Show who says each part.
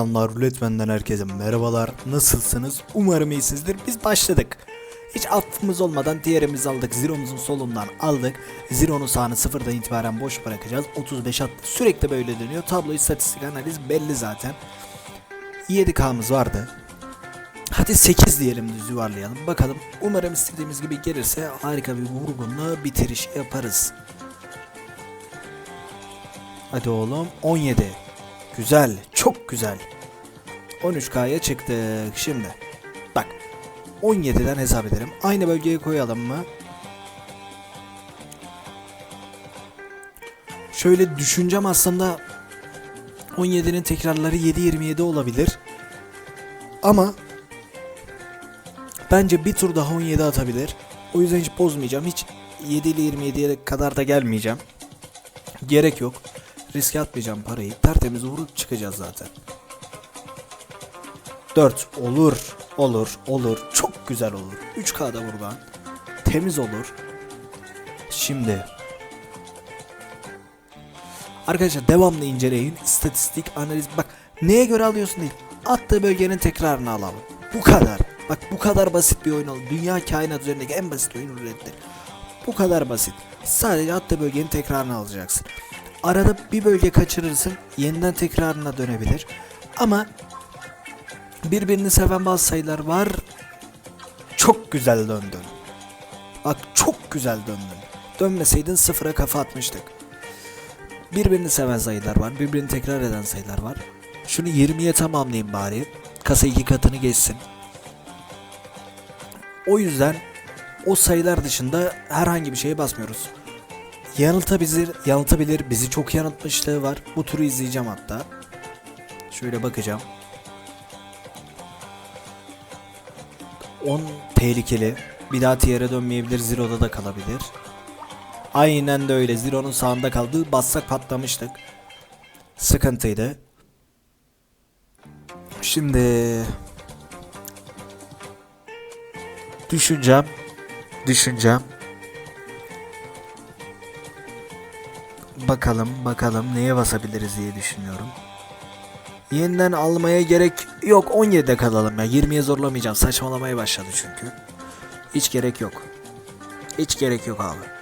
Speaker 1: Selamlar Ruletmen'den herkese merhabalar. Nasılsınız? Umarım iyisinizdir. Biz başladık. Hiç affımız olmadan diğerimizi aldık. Zero'muzun solundan aldık. Zero'nun sağını sıfırdan itibaren boş bırakacağız. 35 attı. Sürekli böyle dönüyor. Tablo istatistik analiz belli zaten. 7K'mız vardı. Hadi 8 diyelim düz yuvarlayalım. Bakalım. Umarım istediğimiz gibi gelirse harika bir vurgunla bitiriş yaparız. Hadi oğlum 17. Güzel, çok güzel. 13K'ya çıktık şimdi. Bak 17'den hesap edelim. Aynı bölgeye koyalım mı? Şöyle düşüneceğim aslında 17'nin tekrarları 7.27 olabilir. Ama bence bir tur daha 17 atabilir. O yüzden hiç bozmayacağım. Hiç 7 ile 27'ye kadar da gelmeyeceğim. Gerek yok. Riske atmayacağım parayı. Tertemiz vurup çıkacağız zaten. 4 olur. Olur. Olur. Çok güzel olur. 3K'da buradan. Temiz olur. Şimdi. Arkadaşlar devamlı inceleyin. İstatistik, analiz. Bak neye göre alıyorsun değil. Attığı bölgenin tekrarını alalım. Bu kadar. Bak bu kadar basit bir oyun oldu. Dünya kainat üzerindeki en basit oyun rulettir. Bu kadar basit. Sadece attığı bölgenin tekrarını alacaksın. Arada bir bölge kaçırırsın. Yeniden tekrarına dönebilir. Ama birbirini seven bazı sayılar var. Çok güzel döndün. Bak çok güzel döndün. Dönmeseydin sıfıra kafa atmıştık. Birbirini seven sayılar var. Birbirini tekrar eden sayılar var. Şunu 20'ye tamamlayayım bari. Kasa iki katını geçsin. O yüzden o sayılar dışında herhangi bir şeye basmıyoruz. Yanıltabilir, yanıltabilir. Bizi çok yanıltmışlığı var. Bu turu izleyeceğim hatta. Şöyle bakacağım. 10 tehlikeli. Bir daha tier'e dönmeyebilir. Zero'da da kalabilir. Aynen de öyle. Zero'nun sağında kaldı. Bassak patlamıştık. Sıkıntıydı. Şimdi düşüneceğim. Düşüneceğim. Bakalım bakalım neye basabiliriz diye düşünüyorum. Yeniden almaya gerek yok 17'de kalalım ya 20'ye zorlamayacağım saçmalamaya başladı çünkü. Hiç gerek yok. Hiç gerek yok abi.